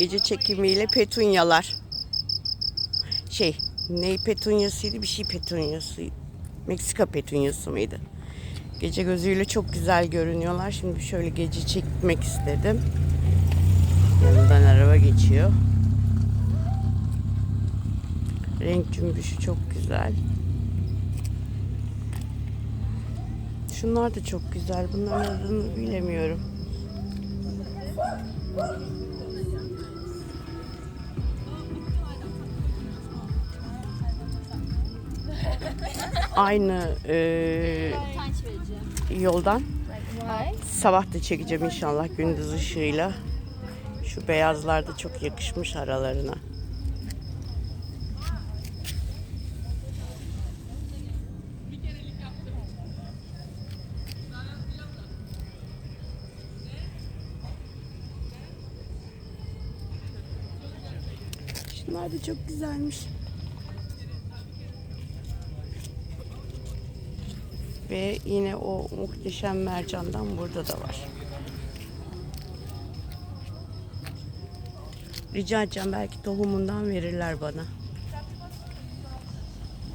Gece çekimiyle petunyalar. Şey, ne petunyasıydı? Bir şey petunyası. Meksika petunyası mıydı? Gece gözüyle çok güzel görünüyorlar. Şimdi şöyle gece çekmek istedim. Yanından araba geçiyor. Renk cümbüşü çok güzel. Şunlar da çok güzel. Bunların adını bilemiyorum. Aynı eee, yoldan sabah da çekeceğim inşallah gündüz ışığıyla. Şu beyazlar da çok yakışmış aralarına. Şunlar da çok güzelmiş. Ve yine o muhteşem mercandan burada da var. Rica edeceğim belki tohumundan verirler bana.